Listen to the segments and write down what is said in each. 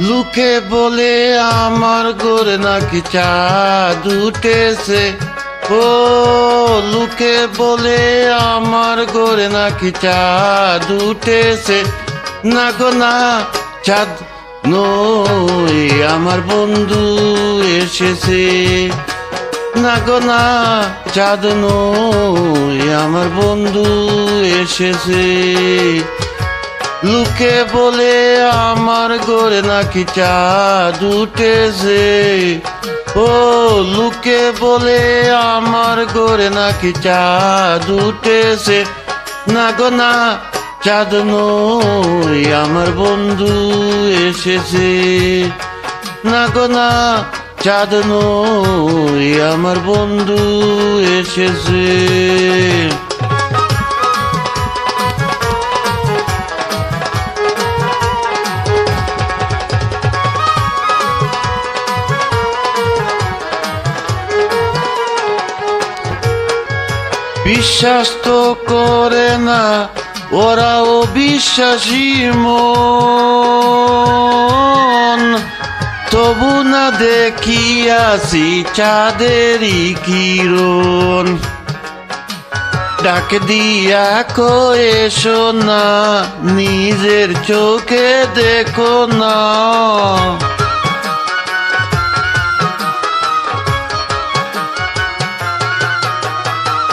লোকে বলে আমার গোরে নাকি চাঁদ উঠেছে। ও, লোকে বলে আমার গোরে নাকি চাঁদ উঠেছে। না গো, না, চাঁদ নই আমার বন্ধু এসেছে। না গো, না, চাঁদ নই আমার বন্ধু এসেছে। লুকে বলে আমার গোরে নাকি চাঁদ উঠেছে। ও, লুকে বলে আমার গোরে নাকি চাঁদ উঠেছে। না গো, না, চাঁদ নই আমার বন্ধু এসেছে। না গো, না, চাঁদ নই আমার বন্ধু এসেছে। বিশ্বাস তো করে না ওরাও বিশ্বাসী মন। তবু না দেখিয়াছি চাঁদেরই কিরণ। ডাক দিয়া কয়ে শোনা নিজের চোখে দেখো না।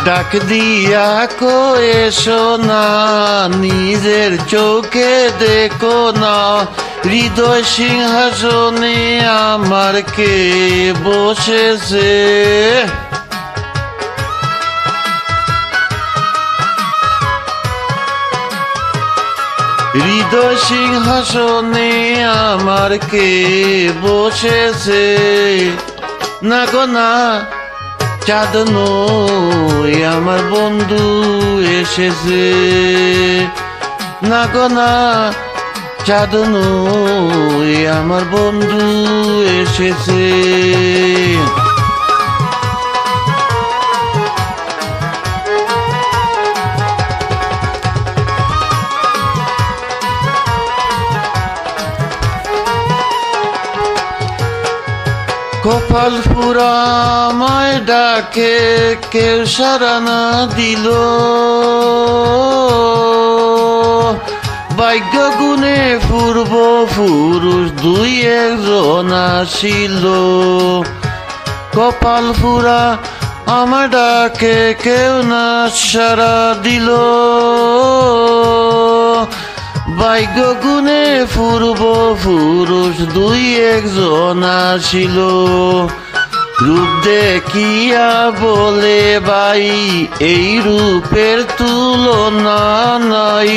ডাক দিয়া কয়ে না, নিজের চোখে দেখো না। হৃদয় সিংহাসনে আমার কে বসেছে? হৃদয় সিংহাসনে আমার কে বসেছে? না গো না চাঁদ নয় আমার বন্ধু এসেছে। না গো না চাঁদ আমার বন্ধু এসেছে। কপাল পুরা আমায় ডাকে, কেউ সারা না দিল। ভাগ্য গুণে পূর্ব পুরুষ দুই একজন আসিল। কপাল পুরা আমার ডাকে, কেউ না সারা দিল। ভাগ্য গুণে পূর্ব পুরুষ দুই একজন আসিল। রূপ দেখিয়া বলে, ভাই, এই রূপের তুলনা নাই।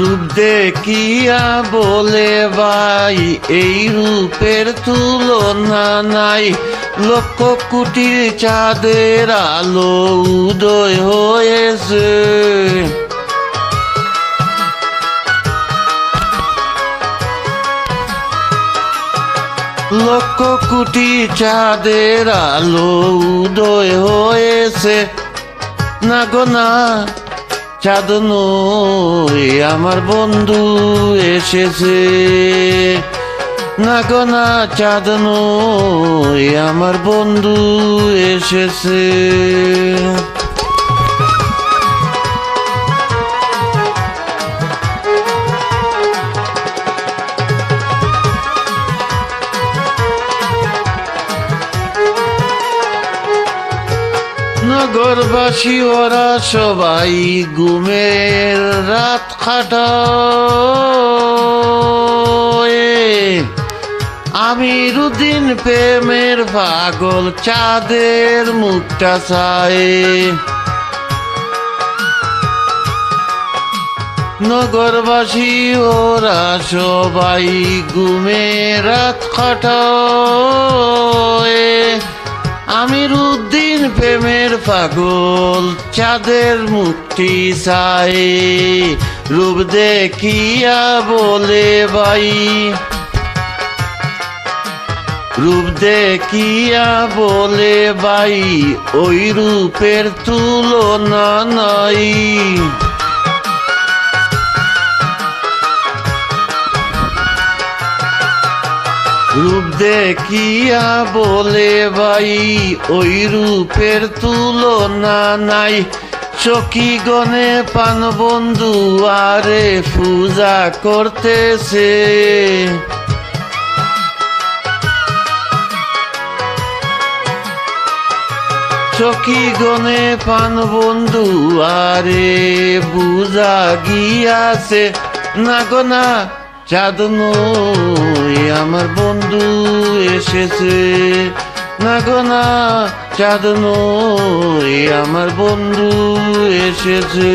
রূপ দেখিয়া বলে, ভাই, এই রূপের তুলনা নাই। লক্ষ কোটি চাঁদের আলো উদয় হয়েছে। লক্ষ কোটি চাঁদের আলো উদয় হয়েছে। না গো, না। চাঁদ নই আমার বন্ধু এসেছে। না গো না চাঁদ নই আমার বন্ধু এসেছে। নগরবাসী ওরা সবাই ঘুমের রাত খাটায় আমি রুদিন প্রেমের পাগল, চাঁদের মুখটা চায়। নগরবাসী, ওরা সবাই ঘুমে রাত কাটায়। আমির উদ্দিন প্রেমের পাগল, চাঁদের মুক্তি চাই। রূপ দেখিয়া বলে ভাই রূপ দেখিয়া বলে বাই, ওই রূপের তুলনা নাই। রূপ দেখিয়া বলে ভাই, ওই রূপের তুলনা নাই। চকি গনে পান বন্ধু, আরে পূজা করতেছে। চকি গনে পান বন্ধু, আরে বুঝা গিয়াছে। না গোনা চাঁদ আমার বন্ধু এসেছে। না গোনা চাঁদ নই আমার বন্ধু এসেছে।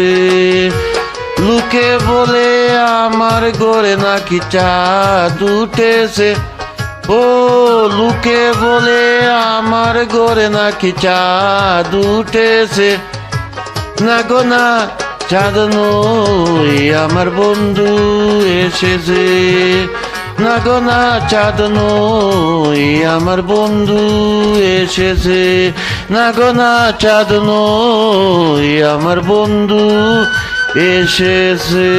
লোকে বলে আমার গড়ে নাকি চাঁদ উঠেছে। ও, লোকে বলে আমার গড়ে নাকি চাঁদ উঠেছে। না গো না চাঁদ নই আমার বন্ধু এসেছে না গো চাঁদ নই আমার বন্ধু এসেছে না গো চাঁদ নই আমার বন্ধু এসেছে